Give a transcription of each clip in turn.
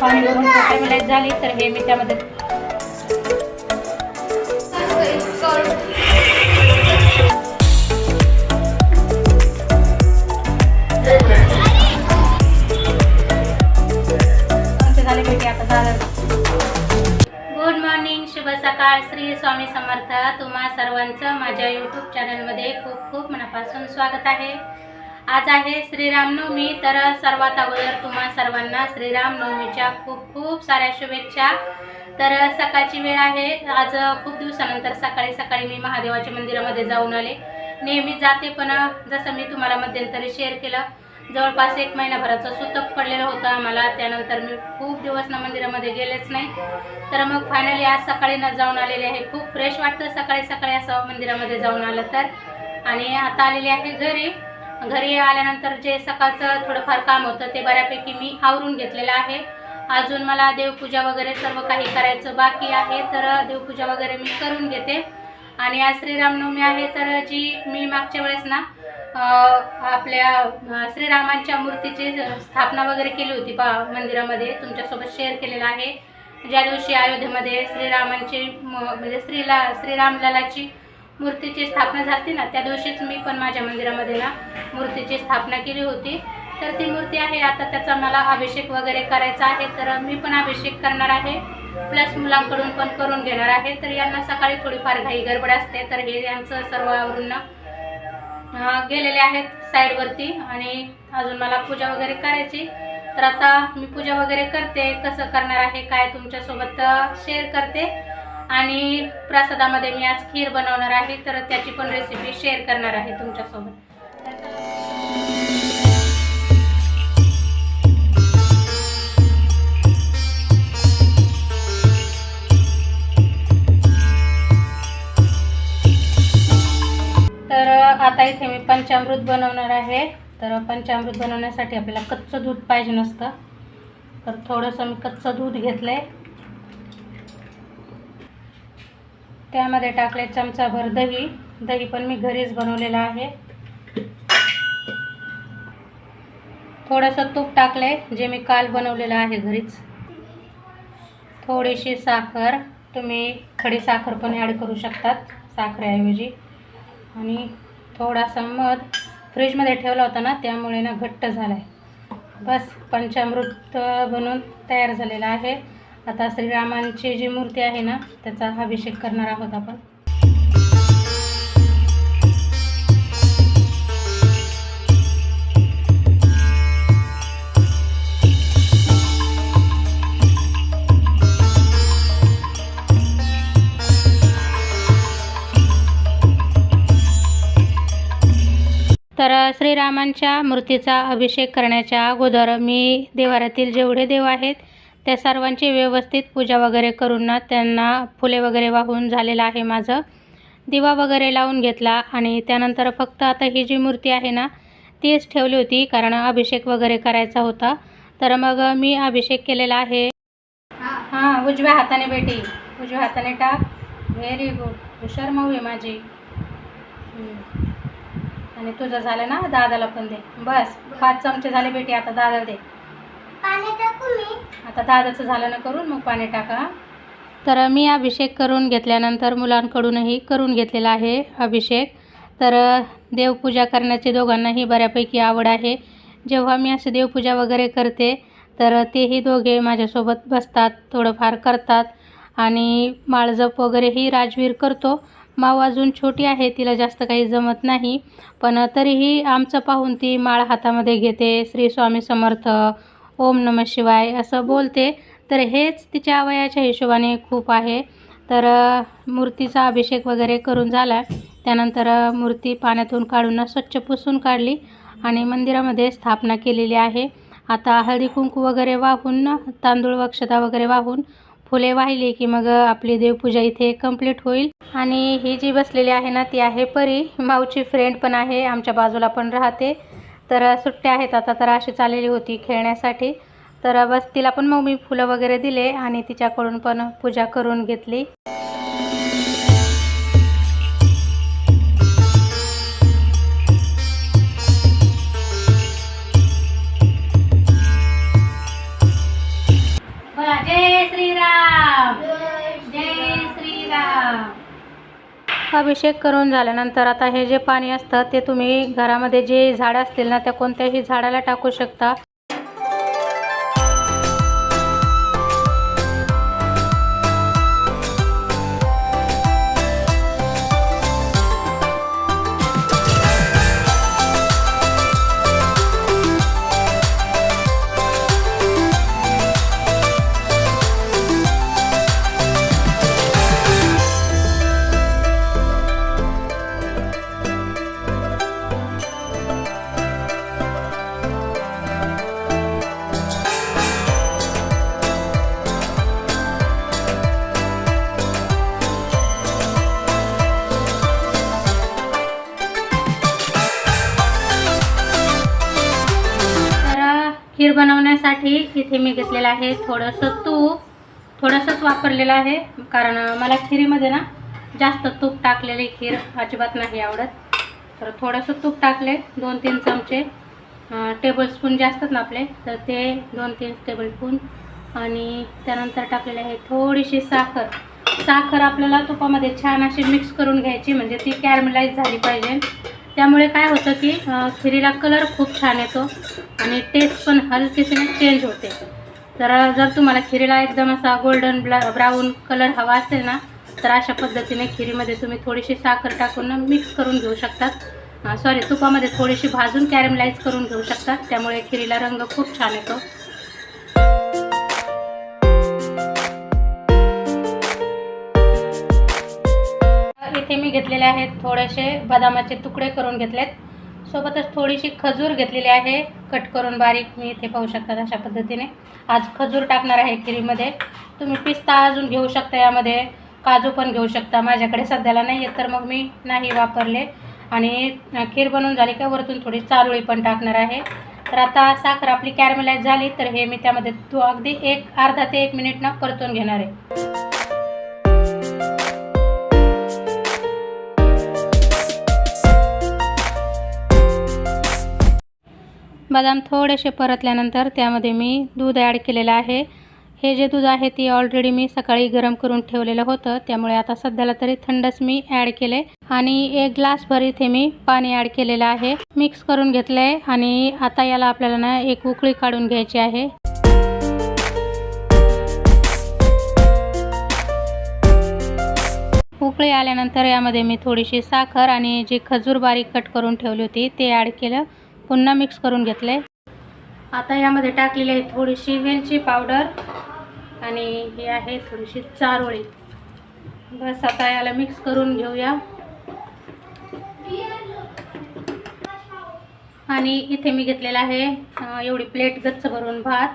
पाणी भरून टाकायला झाली तर हे मी त्यामध्ये आता गुड मॉर्निंग शुभ सकाळ श्री स्वामी समर्थ. तुम्हा सर्वांचं माझ्या यूट्यूब चॅनलमध्ये खूप खूप मनापासून स्वागत आहे. आज आहे श्रीरामनवमी तर सर्वात अगोदर तुम्हा सर्वांना श्रीरामनवमीच्या खूप खूप साऱ्या शुभेच्छा. तर सकाळची वेळ आहे. आज खूप दिवसानंतर सकाळी सकाळी मी महादेवाच्या मंदिरामध्ये जाऊन आले. नेहमी जाते पण जसं मी तुम्हाला मध्यंतरी शेअर केलं जवळपास एक महिनाभराचं सुतक पडलेलं होतं आम्हाला. त्यानंतर मी खूप दिवस ना मंदिरामध्ये गेलेच नाही. तर मग फायनली आज सकाळी ना जाऊन आलेले आहे. खूप फ्रेश वाटतं सकाळी सकाळी असं मंदिरामध्ये जाऊन आलं तर. आणि आता आलेली आहे घरी. घरी आल्यानंतर जे सकाळचं थोडंफार काम होतं ते बऱ्यापैकी मी आवरून घेतलेलं आहे. अजून मला देवपूजा वगैरे सर्व काही करायचं बाकी आहे तर देवपूजा वगैरे मी करून घेते. आणि आज श्रीरामनवमी आहे तर जी मी मागच्या वेळेस ना आपल्या श्रीरामांच्या मूर्तीची स्थापना वगैरे केली होती पा मंदिरामध्ये तुमच्यासोबत शेअर केलेलं आहे. ज्या दिवशी अयोध्येमध्ये श्रीरामांची म- म्हणजे श्रीला श्रीरामलालाची मूर्तीची स्थापना झाली ना त्या दिवशीच मी पण माझ्या मंदिरामध्ये ना मूर्तीची स्थापना केली होती. तर ती मूर्ती आहे आता त्याचा मला अभिषेक वगैरे करायचा आहे तर मी पण अभिषेक करणार आहे. प्लस मुलांकडून पण करून घेणार आहे. तर यांना सकाळी थोडीफार घाई गडबड असते तर हे यांचं सर्व आवरून गेलेले आहेत साईडवरती. आणि अजून मला पूजा वगैरे करायची. तर आता मी पूजा वगैरे करते कसं करणार आहे काय तुमच्यासोबत शेअर करते. आणि प्रसादामध्ये मी आज खीर बनवणार आहे तर त्याची पण रेसिपी शेअर करणार आहे तुमच्यासोबत. तर आता इथे मी पंचामृत बनवणार आहे. तर पंचामृत बनवण्यासाठी आपल्याला कच्चं दूध पाहिजे नसतं. तर थोडंसं मी कच्चं दूध घेतलं आहे त्यामध्ये टाकले चमचाभर दही. दही पण मी घरीच बनवलेलं आहे. थोडंसं तूप टाकले जे मी काल बनवलेलं आहे घरीच. थोडीशी साखर. तुम्ही खडी साखर पण ॲड करू शकतात साखरेऐवजी. आणि थोडासा मध. फ्रीजमध्ये ठेवला होता ना त्यामुळे ना घट्ट झाला आहे बस पंचामृत बनून तयार झालेला आहे. आता श्रीरामांची जी मूर्ती आहे ना त्याचा अभिषेक करणार आहोत आपण. तर श्रीरामांच्या मूर्तीचा अभिषेक करण्याच्या अगोदर मी देवारातील जेवढे देव आहेत त्या सर्वांची व्यवस्थित पूजा वगैरे करून ना त्यांना फुले वगैरे वाहून झालेलं आहे माझं. दिवा वगैरे लावून घेतला आणि त्यानंतर फक्त आता ही जी मूर्ती आहे ना तीच ठेवली होती कारण अभिषेक वगैरे करायचा होता. तर मग मी अभिषेक केलेला आहे. हां उजव्या हाताने बेटी उजव्या हाताने टाक. व्हेरी गुड हुशार माऊ आहे माझी. आणि तुझं झालं ना दादाला पण दे. बस पाच चमचे झाले बेटी आता दादाला दे. आता दादाचं झालं ना करून मग पाणी टाका. तर मी अभिषेक करून घेतल्यानंतर मुलांकडूनही करून घेतलेला आहे अभिषेक. तर देवपूजा करण्याची दोघांनाही बऱ्यापैकी आवड आहे. जेव्हा मी असं देवपूजा वगैरे करते तर तेही दोघे माझ्यासोबत बसतात थोडंफार करतात. आणि माळजप वगैरेही राजवीर करतो. माव अजून छोटी आहे तिला जास्त काही जमत नाही. पण तरीही आमचं पाहून ती माळ हातामध्ये घेते. श्री स्वामी समर्थ. ओम नम शिवाय असं बोलते. तर हेच तिच्या वयाच्या हिशोबाने खूप आहे. तर मूर्तीचा अभिषेक वगैरे करून झाला त्यानंतर मूर्ती पाण्यातून काढून स्वच्छ पुसून काढली आणि मंदिरामध्ये स्थापना केलेली आहे. आता हळदी कुंकू वगैरे वाहून तांदूळ वक्षता वगैरे वाहून फुले वाहिली की मग आपली देवपूजा इथे कंप्लीट होईल. आणि ही जी बसलेली आहे ना ती आहे परी. माऊची फ्रेंड पण आहे आमच्या बाजूला पण राहते. तर सुट्ट्या आहेत आता तर अशी चाललेली होती खेळण्यासाठी. तर बस तिला पण मग मी फुलं वगैरे दिले आणि तिच्याकडून पण पूजा करून घेतली. अभिषेक करून झाल्यानंतर आता हे जे पाणी असतं ते तुम्ही घरामध्ये जे झाडं असतील ना त्या कोणत्याही झाडाला टाकू शकता. करण्यासाठी इथे मी घेतलेलं आहे थोडंसं तूप. थोडंसंच वापरलेलं आहे कारण मला खिरीमध्ये ना जास्त तूप टाकलेली खीर अजिबात नाही आवडत. तर थोडंसं तूप टाकले दोन तीन चमचे. टेबलस्पून जे असतात ना आपले तर ते दोन तीन टेबलस्पून आणि त्यानंतर टाकलेले आहे थोडीशी साखर. साखर आपल्याला तुपामध्ये छान अशी मिक्स करून घ्यायची म्हणजे ती कॅरमलाइज झाली पाहिजे. त्यामुळे काय होतं की खिरीला कलर खूप छान येतो आणि टेस्ट पण हलकीशी चेंज होते. तर जर तुम्हाला खिरीला एकदम असा गोल्डन ब्ला ब्राऊन कलर हवा असेल ना तर अशा पद्धतीने खिरीमध्ये तुम्ही थोडीशी साखर टाकून मिक्स करून घेऊ शकतात. सॉरी तुपामध्ये थोडीशी भाजून कॅरमलाईज करून घेऊ शकतात. त्यामुळे खिरीला रंग खूप छान येतो. घेतलेले आहेत थोडेसे बदामाचे तुकडे करून घेतलेत. सोबतच थोडीशी खजूर घेतलेली आहे कट करून बारीक मी इथे पाहू शकतात अशा पद्धतीने. आज खजूर टाकणार आहे खिरीमध्ये. तुम्ही पिस्ता अजून घेऊ शकता यामध्ये काजू पण घेऊ शकता. माझ्याकडे सध्याला नाही आहेत तर मग मी नाही वापरले. आणि खीर बनवून झाली का वरतून थोडी चारोळी पण टाकणार आहे. तर आता साखर आपली कॅरमलाइज झाली तर हे मी त्यामध्ये तो अगदी एक अर्धा ते एक मिनिट ना परतून घेणार आहे. बदाम थोडेसे परतल्यानंतर त्यामध्ये मी दूध ॲड केलेलं आहे. हे जे दूध आहे ते ऑलरेडी मी सकाळी गरम करून ठेवलेलं होतं. त्यामुळे आता सध्याला तरी थंडच मी ॲड केले. आणि एक ग्लासभर इथे मी पाणी ॲड केलेलं आहे. मिक्स करून घेतलं आहे आणि आता याला आपल्याला ना एक उकळी काढून घ्यायची आहे. उकळी आल्यानंतर यामध्ये मी थोडीशी साखर आणि जी खजूर बारीक कट करून ठेवली होती ते ॲड केलं. पुन्हा मिक्स करून घेतले. आता यामध्ये टाकलेली आहे थोडीशी वेलची पावडर आणि ही आहे थोडीशी चारोळी बस आता याला मिक्स करून घेऊया. आणि इथे मी घेतलेला आहे एवढी प्लेट गच्च भरून भात.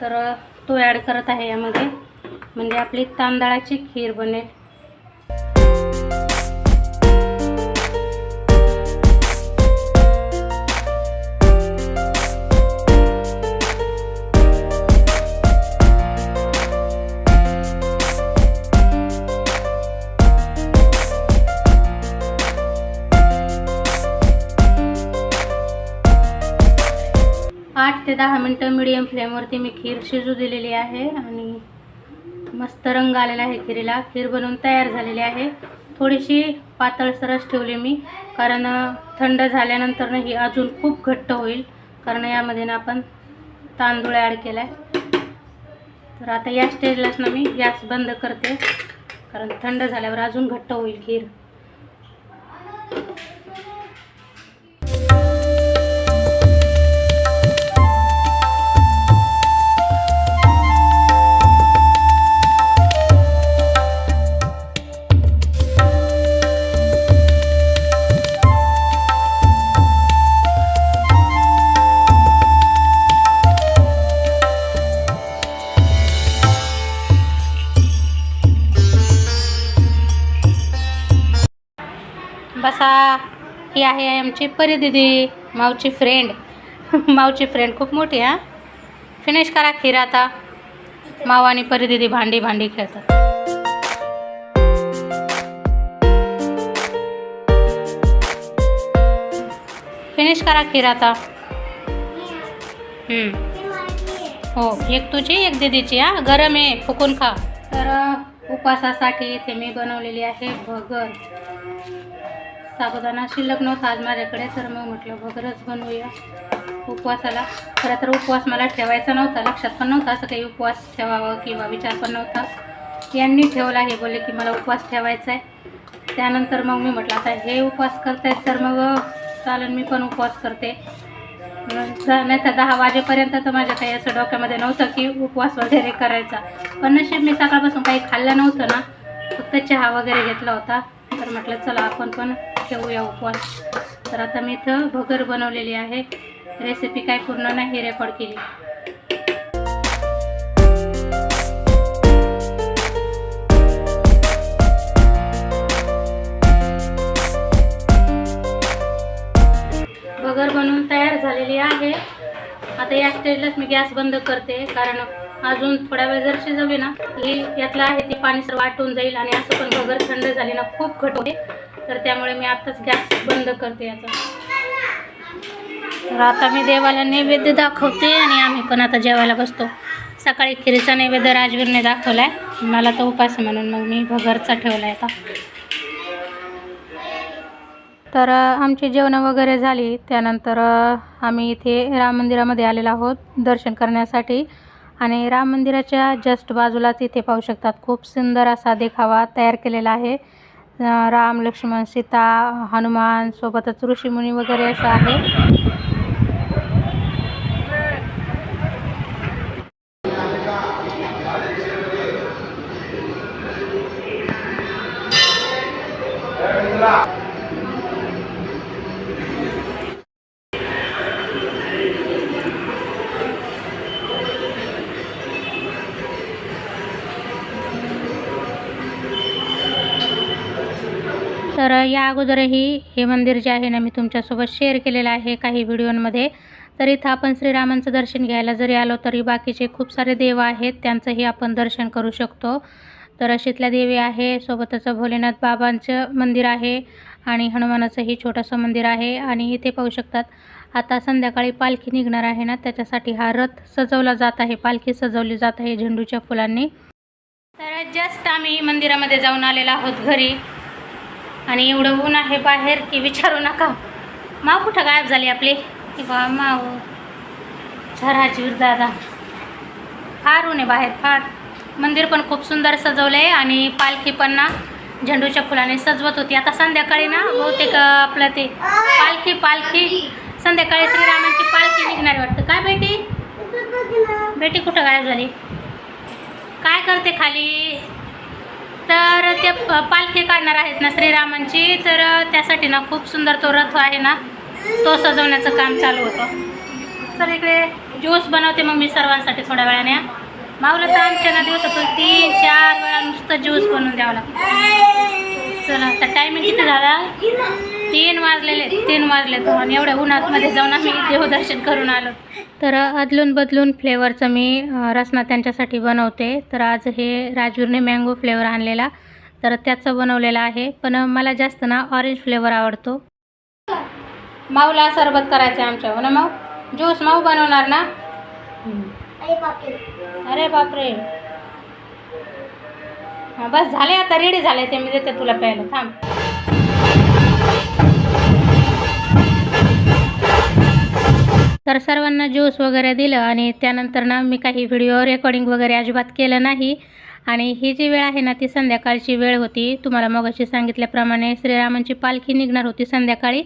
तर तो ॲड करत आहे यामध्ये. म्हणजे आपली तांदळाची खीर बनेल. आठ ते दहा मिनटं मिडियम फ्लेमवरती मी खीर शिजू दिलेली आहे आणि मस्त रंग आलेला आहे खिरीला. खीर बनवून तयार झालेली आहे. थोडीशी पातळ सरस ठेवली मी कारण थंड झाल्यानंतर ना ही अजून खूप घट्ट होईल कारण यामध्ये ना आपण तांदूळ ॲड केला आहे तर आता या स्टेजलाच ना मी गॅस बंद करते कारण थंड झाल्यावर अजून घट्ट होईल खीर. बसा. ही आहे आमची परी दिदी मावची फ्रेंड मावची फ्रेंड खूप मोठी हां. फिनिश करा खीर आता. माव आणि परी दिदी भांडी भांडी खेळतात. फिनिश करा खीर आता. हो एक तुझी एक दीदीची हा. गरम आहे फुकून खा. तर उपवासासाठी इथे मी बनवलेली आहे भगर. साबुदाणा शिल्लक नव्हता आज माझ्याकडे तर मग म्हटलं बगरच बनवूया. उपवासाला. खरं तर उपवास मला ठेवायचा नव्हता लक्षात पण नव्हता असं काही उपवास ठेवावं किंवा विचार पण नव्हता. यांनी ठेवला हे बोलले की मला उपवास ठेवायचा आहे त्यानंतर मग मी म्हटलं आता हे उपवास करतायत तर मग चालेल मी पण उपवास करते. नाही तर दहा वाजेपर्यंत तर माझ्या काही असं डोक्यामध्ये नव्हतं की उपवास वगैरे करायचा. पण नशीब मी सकाळपासून काही खाल्लं नव्हतं ना. फक्त चहा वगैरे घेतला होता. तर म्हटलं चला आपण पण ठेवूया उपवास. तर आता मी इथं भगर बनवलेली आहे. रेसिपी काय पूर्ण नाही रेकॉर्ड केली. भगर बनवून तयार झालेली आहे. आता या स्टेजलाच मी गॅस बंद करते. कारण अजून थोड्या वेळ जर शिजवली ना ही यातलं आहे ते पाणी सर वाटून जाईल आणि असं पण भगर थंड झाली ना खूप घट होते. तर त्यामुळे मी आत्ताच गॅस बंद करते याचा. तर आता मी देवाला नैवेद्य दाखवते आणि आम्ही पण आता जेवायला बसतो. सकाळी खिरीचा नैवेद्य राजवीरने दाखवला आहे मला तो उपास म्हणून मग मी भगरचा ठेवला आहे आता. तर आमची जेवणं वगैरे झाली. त्यानंतर आम्ही इथे राम मंदिरामध्ये आलेलो आहोत दर्शन करण्यासाठी. आणि राम मंदिराच्या जस्ट बाजूलाच इथे पाहू शकतात. खूप सुंदर असा देखावा तयार केलेला आहे. राम लक्ष्मण सीता हनुमान सोबतच ऋषीमुनी वगैरे असं आहे. तर या अगोदरही हे मंदिर जे आहे ना मी तुमच्यासोबत शेअर केलेलं आहे काही व्हिडिओंमध्ये. तर इथं आपण श्रीरामांचं दर्शन घ्यायला जरी आलो तरी बाकीचे खूप सारे देव आहेत त्यांचंही आपण दर्शन करू शकतो. तर अशीतल्या देवी आहे सोबतच भोलेनाथ बाबांचं मंदिर आहे आणि हनुमानाचंही छोटंसं मंदिर आहे आणि इथे पाहू शकतात आता संध्याकाळी पालखी निघणार आहे ना त्याच्यासाठी हा रथ सजवला जात आहे पालखी सजवली जात आहे झेंडूच्या फुलांनी. तर जस्ट आम्ही मंदिरामध्ये जाऊन आलेलो आहोत घरी. आणि एवढं ऊन आहे बाहेर की विचारू नका. माव कुठं गायब झाली आपली? की बा माव झराजीवर दादा. फार ऊन आहे बाहेर फार. मंदिर पण खूप सुंदर सजवलं आहे आणि पालखी पण ना झेंडूच्या फुलाने सजवत होती. आता संध्याकाळी ना बहुतेक आपलं ते पालखी पालखी. संध्याकाळी श्रीरामांची पालखी निघणार वाटतं. काय बेटी? बेटी कुठं गायब झाली? काय करते खाली? तर ते प- पालखी काढणार आहेत ना श्रीरामांची. तर त्यासाठी ना खूप सुंदर तो रथ आहे ना तो सजवण्याचं काम चालू होतं. तर इकडे ज्यूस बनवते मग मी सर्वांसाठी थोड्या वेळाने. माऊला तर आमच्या नदी होतं तीन चार वेळा नुसतं ज्यूस बनवून द्यावं लागतं. चला आता टायमिंग किती झाला? तीन वाजलेले तीन वाजले तो आणि एवढ्या उन्हातमध्ये जाऊन आम्ही देवदर्शन करून आलो. तर अदलून बदलून फ्लेवरचं मी रसना त्यांच्यासाठी बनवते. तर आज हे राजूरने मँगो फ्लेवर आणलेला. तर त्याचं बनवलेलं आहे. पण मला जास्त ना ऑरेंज फ्लेवर आवडतो. माऊला सरबत करायचं आहे आमच्या हो ना माऊ? ज्यूस माऊ बनवणार ना? अरे बापरे. अरे बापरे हां बस झाले आता रेडी झाले ते मी देते तुला प्यायला. थांब. तर सर्वांना ज्यूस वगैरे दिलं आणि त्यानंतर ना मी काही व्हिडिओ रेकॉर्डिंग वगैरे अजिबात केलं नाही. आणि ही जी वेळ आहे ना ती संध्याकाळची वेळ होती. तुम्हाला मगाशी सांगितल्याप्रमाणे श्रीरामांची पालखी निघणार होती संध्याकाळी.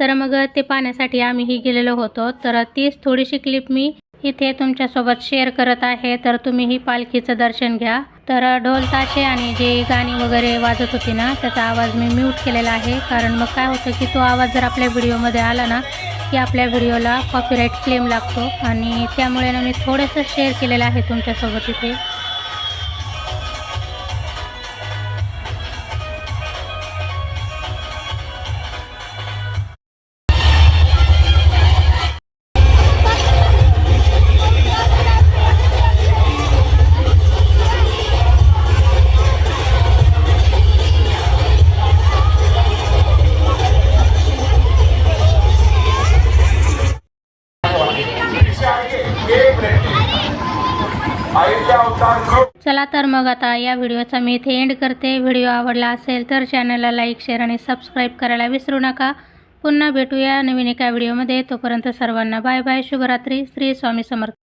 तर मग ते पाहण्यासाठी आम्हीही गेलेलो होतो. तर तीच थोडीशी क्लिप मी इथे तुमच्यासोबत शेअर करत आहे. तर तुम्ही ही पालखीचं दर्शन घ्या. तर ढोल ताशे आणि जे गाणी वगैरे वाजत होती ना त्याचा आवाज मी म्यूट केलेला आहे. कारण मग काय होतं की तो आवाज जर आपल्या व्हिडिओमध्ये आला ना की आपल्या व्हिडिओला कॉपीराईट क्लेम लागतो. आणि त्यामुळे ना मी थोडंसं शेअर केलेलं आहे तुमच्यासोबत इथे. चला तर मग आता या व्हिडिओचा मी इथे एंड करते. व्हिडिओ आवडला असेल तर चॅनलला लाईक शेअर आणि सबस्क्राईब करायला विसरू नका. पुन्हा भेटूया नवीन एका व्हिडिओमध्ये तोपर्यंत सर्वांना बाय बाय शुभरात्री. श्री स्वामी समर्थ.